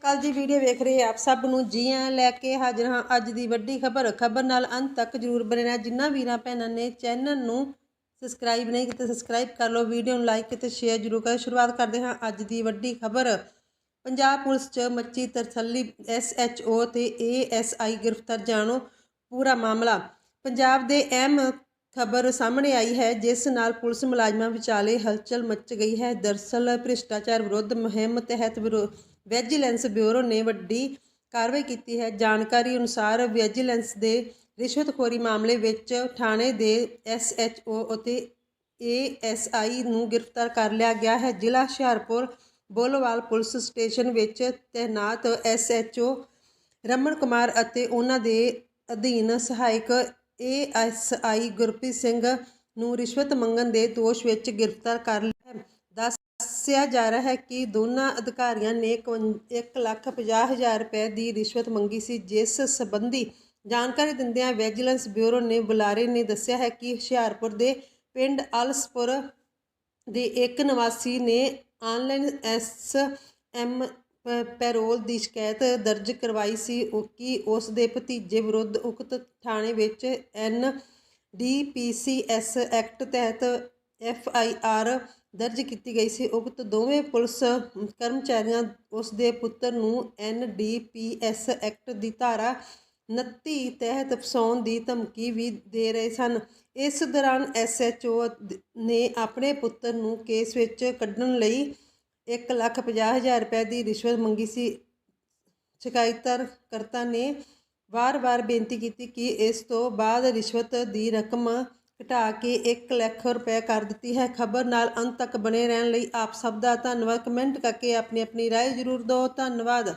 ਕੱਲ ਦੀ ਵੀਡੀਓ ਵੇਖ ਰਹੇ ਆਪ ਸਭ ਨੂੰ ਜੀਆਂ ਲੈ ਕੇ ਹਾਜ਼ਰ ਹਾਂ। ਅੱਜ ਦੀ ਵੱਡੀ ਖਬਰ ਖਬਰ ਨਾਲ ਅੰਤ ਤੱਕ ਜਰੂਰ ਬਣੇ ਰਹਿਣਾ ਜਿਨ੍ਹਾਂ ਵੀਰਾਂ ਭੈਣਾਂ ਨੇ ਚੈਨਲ ਨੂੰ ਸਬਸਕ੍ਰਾਈਬ ਨਹੀਂ ਕੀਤਾ, ਸਬਸਕ੍ਰਾਈਬ ਕਰ ਲਓ, ਵੀਡੀਓ ਨੂੰ ਲਾਈਕ ਅਤੇ ਸ਼ੇਅਰ ਜਰੂਰ ਕਰੋ। ਸ਼ੁਰੂਆਤ ਕਰਦੇ ਹਾਂ ਅੱਜ ਦੀ ਵੱਡੀ ਖਬਰ। ਪੰਜਾਬ ਪੁਲਿਸ 'ਚ ਮੱਚੀ ਤਰਸੱਲੀ ਐਸਐਚਓ ਤੇ ਏਐਸਆਈ ਗ੍ਰਿਫਤਾਰ, ਜਾਣੋ ਪੂਰਾ ਮਾਮਲਾ। ਪੰਜਾਬ ਦੇ ਅਹਿਮ ਖਬਰ ਸਾਹਮਣੇ ਆਈ ਹੈ, ਜਿਸ ਨਾਲ ਪੁਲਿਸ ਮੁਲਾਜ਼ਮਾਂ ਵਿਚਾਲੇ ਹਲਚਲ ਮਚ ਗਈ ਹੈ। ਦਰਸਲ ਭ੍ਰਿਸ਼ਟਾਚਾਰ ਵਿਰੁੱਧ ਮੁਹਿੰਮ ਤਹਿਤ ਵਿਰੋ- ਵਿਜੀਲੈਂਸ ਬਿਊਰੋ ਨੇ ਵੱਡੀ ਕਾਰਵਾਈ ਕੀਤੀ ਹੈ। ਜਾਣਕਾਰੀ ਅਨੁਸਾਰ ਵਿਜੀਲੈਂਸ ਦੇ ਰਿਸ਼ਵਤਖੋਰੀ ਮਾਮਲੇ ਵਿੱਚ ਥਾਣੇ ਦੇ ਐਸਐਚਓ ਅਤੇ ਏਐਸਆਈ ਨੂੰ ਗ੍ਰਿਫਤਾਰ ਕਰ ਲਿਆ ਗਿਆ ਹੈ। ਜ਼ਿਲ੍ਹਾ ਹੁਸ਼ਿਆਰਪੁਰ ਬੋਲੋਵਾਲ ਪੁਲਿਸ ਸਟੇਸ਼ਨ ਵਿੱਚ ਤੈਨਾਤ ਐਸਐਚਓ ਰਮਨ ਕੁਮਾਰ ਅਤੇ ਉਹਨਾਂ ਦੇ ਅਧੀਨ ਸਹਾਇਕ ਏਐਸਆਈ ਗੁਰਪ੍ਰੀਤ ਸਿੰਘ ਨੂੰ ਰਿਸ਼ਵਤ ਮੰਗਣ ਦੇ ਦੋਸ਼ ਵਿੱਚ ਗ੍ਰਿਫਤਾਰ ਕਰ ਦੱਸਿਆ ਜਾ ਰਿਹਾ ਹੈ ਕਿ ਦੋਨਾਂ ਅਧਿਕਾਰੀਆਂ ਨੇ 1 ਲੱਖ ਪੰਜਾਹ ਹਜ਼ਾਰ ਰੁਪਏ ਦੀ ਰਿਸ਼ਵਤ ਮੰਗੀ ਸੀ, ਜਿਸ ਸੰਬੰਧੀ ਜਾਣਕਾਰੀ ਦਿੰਦਿਆਂ ਵਿਜੀਲੈਂਸ ਬਿਊਰੋ ਨੇ ਬੁਲਾਰੇ ਨੇ ਦੱਸਿਆ ਹੈ ਕਿ ਹੁਸ਼ਿਆਰਪੁਰ ਦੇ ਪਿੰਡ ਅਲਸਪੁਰ ਦੇ ਇੱਕ ਨਿਵਾਸੀ ਨੇ ਆਨਲਾਈਨ ਐਸ ਐਮ ਪੈਰੋਲ ਦੀ ਸ਼ਿਕਾਇਤ ਦਰਜ ਕਰਵਾਈ ਸੀ ਕਿ ਉਸ ਦੇ ਭਤੀਜੇ ਵਿਰੁੱਧ ਉਕਤ ਥਾਣੇ ਵਿੱਚ ਐਨ ਡੀਪੀਸੀਐਸ ਐਕਟ ਤਹਿਤ ਐਫ ਆਈ ਆਰ ਦਰਜ ਕੀਤੀ ਗਈ ਸੀ। ਉਕਤ ਦੋਵੇਂ ਪੁਲਿਸ ਕਰਮਚਾਰੀਆਂ ਉਸ ਦੇ ਪੁੱਤਰ ਨੂੰ ਐਨ ਡੀਪੀਐਸ ਐਕਟ ਦੀ ਧਾਰਾ 29 ਤਹਿਤ ਫਸਾਉਣ ਦੀ ਧਮਕੀ ਵੀ ਦੇ ਰਹੇ ਸਨ। ਇਸ ਦੌਰਾਨ ਐਸਐਚਓ ਨੇ ਆਪਣੇ ਪੁੱਤਰ ਨੂੰ ਕੇਸ ਵਿੱਚ ਕੱਢਣ ਲਈ 1 ਲੱਖ ਪੰਜਾਹ ਹਜ਼ਾਰ ਰੁਪਏ ਦੀ ਰਿਸ਼ਵਤ ਮੰਗੀ ਸੀ। ਸ਼ਿਕਾਇਤਰ ਕਰਤਾ ਨੇ ਵਾਰ-ਵਾਰ ਬੇਨਤੀ ਕੀਤੀ ਕਿ ਇਸ ਤੋਂ ਬਾਅਦ ਰਿਸ਼ਵਤ ਦੀ ਰਕਮ ਘਟਾ ਕੇ 1 ਲੱਖ ਰੁਪਏ ਕਰ ਦਿੱਤੀ ਹੈ ਖਬਰ ਨਾਲ ਅੰਤ ਤੱਕ ਬਣੇ ਰਹਿਣ ਲਈ ਆਪ ਸਭ ਦਾ ਧੰਨਵਾਦ ਕਮੈਂਟ ਕਰਕੇ ਆਪਣੀ ਆਪਣੀ رائے ਜ਼ਰੂਰ ਦਿਓ ਧੰਨਵਾਦ